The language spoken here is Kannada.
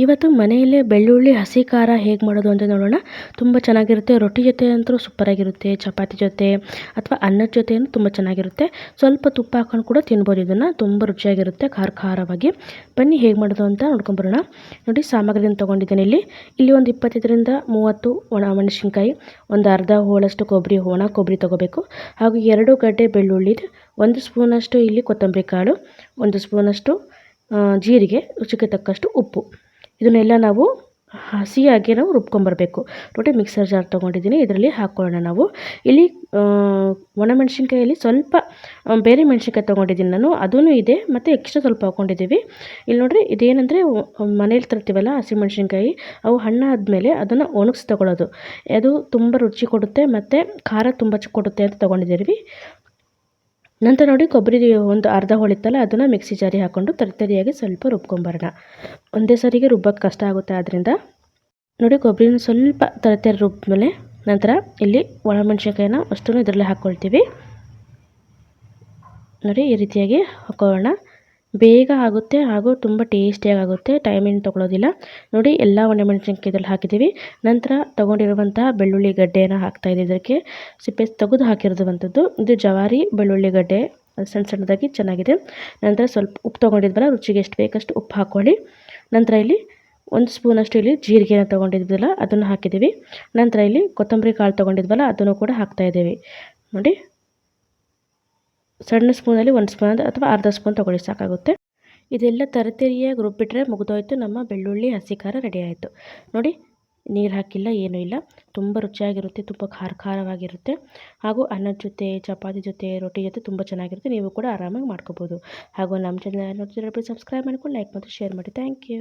ಇವತ್ತು ಮನೆಯಲ್ಲೇ ಬೆಳ್ಳುಳ್ಳಿ, ಹಸಿ ಖಾರ ಹೇಗೆ ಮಾಡೋದು ಅಂತ ನೋಡೋಣ. ತುಂಬ ಚೆನ್ನಾಗಿರುತ್ತೆ. ರೊಟ್ಟಿ ಜೊತೆ ಅಂತೂ ಸೂಪರಾಗಿರುತ್ತೆ ಚಪಾತಿ ಜೊತೆ ಅಥವಾ ಅನ್ನದ ಜೊತೆ ತುಂಬ ಚೆನ್ನಾಗಿರುತ್ತೆ. ಸ್ವಲ್ಪ ತುಪ್ಪ ಹಾಕೊಂಡು ಕೂಡ ತಿನ್ಬೋದು. ಇದನ್ನು ತುಂಬ ರುಚಿಯಾಗಿರುತ್ತೆ ಖಾರ ಖಾರವಾಗಿ. ಬನ್ನಿ ಹೇಗೆ ಮಾಡೋದು ಅಂತ ನೋಡ್ಕೊಂಬರೋಣ ನೋಡಿ ಸಾಮಗ್ರಿಯನ್ನು ತೊಗೊಂಡಿದ್ದೀನಿ ಇಲ್ಲಿ. ಇಲ್ಲಿ ಒಂದು ಇಪ್ಪತ್ತೈದರಿಂದ ಮೂವತ್ತು ಒಣ ಮೆಣಸಿನ್ಕಾಯಿ, ಒಂದು ಅರ್ಧ ಹೋಳಷ್ಟು ಕೊಬ್ಬರಿ, ಒಣ ಕೊಬ್ಬರಿ ತೊಗೋಬೇಕು. ಹಾಗೂ ಎರಡು ಗಡ್ಡೆ ಬೆಳ್ಳುಳ್ಳಿ, ಒಂದು ಸ್ಪೂನಷ್ಟು ಇಲ್ಲಿ ಕೊತ್ತಂಬರಿ ಕಾಳು, ಒಂದು ಸ್ಪೂನಷ್ಟು ಜೀರಿಗೆ, ರುಚಿಗೆ ತಕ್ಕಷ್ಟು ಉಪ್ಪು. ಇದನ್ನೆಲ್ಲ ನಾವು ಹಸಿಯಾಗಿ ನಾವು ರುಬ್ಕೊಂಬರ್ಬೇಕು. ನೋಡಿ ಮಿಕ್ಸರ್ ಜಾರ್ ತೊಗೊಂಡಿದ್ದೀನಿ. ಇದರಲ್ಲಿ ಹಾಕ್ಕೊಳ್ಳೋಣ ನಾವು. ಇಲ್ಲಿ ಒಣಮೆಣ್ಸಿನ್ಕಾಯಲ್ಲಿ ಸ್ವಲ್ಪ ಬೇರೆ ಮೆಣಸಿನ್ಕಾಯಿ ತೊಗೊಂಡಿದ್ದೀನಿ ನಾನು. ಅದೂ ಇದೆ. ಮತ್ತು ಎಕ್ಸ್ಟ್ರಾ ಸ್ವಲ್ಪ ಹಾಕ್ಕೊಂಡಿದ್ದೀವಿ ಇಲ್ಲಿ ನೋಡಿರಿ, ಇದೇನೆಂದರೆ ಮನೇಲಿ ತರ್ತೀವಲ್ಲ ಹಸಿಮೆಣ್ಸಿನ್ಕಾಯಿ ಅವು ಹಣ್ಣಾದಮೇಲೆ ಅದನ್ನು ಒಣಗಿಸಿ ತೊಗೊಳ್ಳೋದು. ಅದು ತುಂಬ ರುಚಿ ಕೊಡುತ್ತೆ, ಮತ್ತು ಖಾರ ತುಂಬ ಕೊಡುತ್ತೆ ಅಂತ ತೊಗೊಂಡಿದ್ದೀವಿ. ನಂತರ ನೋಡಿ ಕೊಬ್ಬರಿ ಒಂದು ಅರ್ಧ ಹೊಳಿತಲ್ಲ, ಅದನ್ನು ಮಿಕ್ಸಿ ಜಾರಿ ಹಾಕ್ಕೊಂಡು ತರಿತರಿಯಾಗಿ ಸ್ವಲ್ಪ ರುಬ್ಕೊಂಬರೋಣ. ಒಂದೇ ಸರಿಗೆ ರುಬ್ಬಕ್ಕೆ ಕಷ್ಟ ಆಗುತ್ತೆ ಆದ್ದರಿಂದ ನೋಡಿ ಕೊಬ್ಬರಿನ ಸ್ವಲ್ಪ ತರತರಿ ಮೇಲೆ ನಂತರ ಇಲ್ಲಿ ಒಣಮೆಣ್ಸಿನ್ಕಾಯಿನ ವಸ್ತುನೂ ಇದರಲ್ಲಿ ಹಾಕ್ಕೊಳ್ತೀವಿ ನೋಡಿ ಈ ರೀತಿಯಾಗಿ ಹಾಕೊಳ್ಳೋಣ. ಬೇಗ ಆಗುತ್ತೆ ಹಾಗೂ ತುಂಬ ಟೇಸ್ಟಿಯಾಗಿ ಆಗುತ್ತೆ ಟೈಮ್ ಏನು ತೊಗೊಳೋದಿಲ್ಲ. ನೋಡಿ, ಎಲ್ಲ ಒಣಮೆಣಸಿನ್ಕಾಯಿ ಇದರಲ್ಲಿ ಹಾಕಿದ್ದೀವಿ. ನಂತರ ತೊಗೊಂಡಿರುವಂತಹ ಬೆಳ್ಳುಳ್ಳಿ ಗಡ್ಡೆಯನ್ನು ಹಾಕ್ತಾಯಿದ್ದೀವಿ ಇದಕ್ಕೆ. ಸಿಪ್ಪೆ ತೆಗೆದು ಹಾಕಿರೋದುವಂಥದ್ದು ಇದು ಜವಾರಿ ಬೆಳ್ಳುಳ್ಳಿ ಗಡ್ಡೆ. ಸಣ್ಣ ಸಣ್ಣದಾಗಿ ಚೆನ್ನಾಗಿದೆ. ನಂತರ ಸ್ವಲ್ಪ ಉಪ್ಪು ತೊಗೊಂಡಿದ್ವಲ್ಲ, ರುಚಿಗೆ ಎಷ್ಟು ಬೇಕಷ್ಟು ಉಪ್ಪು ಹಾಕ್ಕೊಳ್ಳಿ ನಂತರ ಇಲ್ಲಿ ಒಂದು ಸ್ಪೂನಷ್ಟು ಇಲ್ಲಿ ಜೀರಿಗೆನ ತೊಗೊಂಡಿದ್ವಲ್ಲ, ಅದನ್ನು ಹಾಕಿದ್ದೀವಿ. ನಂತರ ಇಲ್ಲಿ ಕೊತ್ತಂಬರಿ ಕಾಳು ತೊಗೊಂಡಿದ್ವಲ್ಲ, ಅದನ್ನು ಕೂಡ ಹಾಕ್ತಾಯಿದ್ದೀವಿ ನೋಡಿ ಸಣ್ಣ ಸ್ಪೂನಲ್ಲಿ ಒಂದು ಸ್ಪೂನ್ ಅಥವಾ ಅರ್ಧ ಸ್ಪೂನ್ ತೊಗೊಳ್ಳಿ, ಸಾಕಾಗುತ್ತೆ. ಇದೆಲ್ಲ ತರತರಿಯಾಗಿ ರುಬ್ಬಿಟ್ರೆ ಮುಗಿದೋಯ್ತು. ನಮ್ಮ ಬೆಳ್ಳುಳ್ಳಿ, ಹಸಿ ಖಾರ ರೆಡಿ ಆಯಿತು. ನೋಡಿ, ನೀರು ಹಾಕಿಲ್ಲ, ಏನೂ ಇಲ್ಲ. ತುಂಬ ರುಚಿಯಾಗಿರುತ್ತೆ, ತುಂಬ ಖಾರ ಖಾರವಾಗಿರುತ್ತೆ. ಹಾಗೂ ಅನ್ನದ ಜೊತೆ, ಚಪಾತಿ ಜೊತೆ, ರೊಟ್ಟಿ ಜೊತೆ ತುಂಬ ಚೆನ್ನಾಗಿರುತ್ತೆ. ನೀವು ಕೂಡ ಆರಾಮಾಗಿ ಮಾಡ್ಕೋಬೋದು. ಹಾಗೂ ನಮ್ಮ ಚಾನಲ್ ನೋಡ್ತಿದ್ರೆ ಸಬ್ಸ್ಕ್ರೈಬ್ ಮಾಡ್ಕೊಂಡು ಲೈಕ್ ಮತ್ತು ಶೇರ್ ಮಾಡಿ. Thank you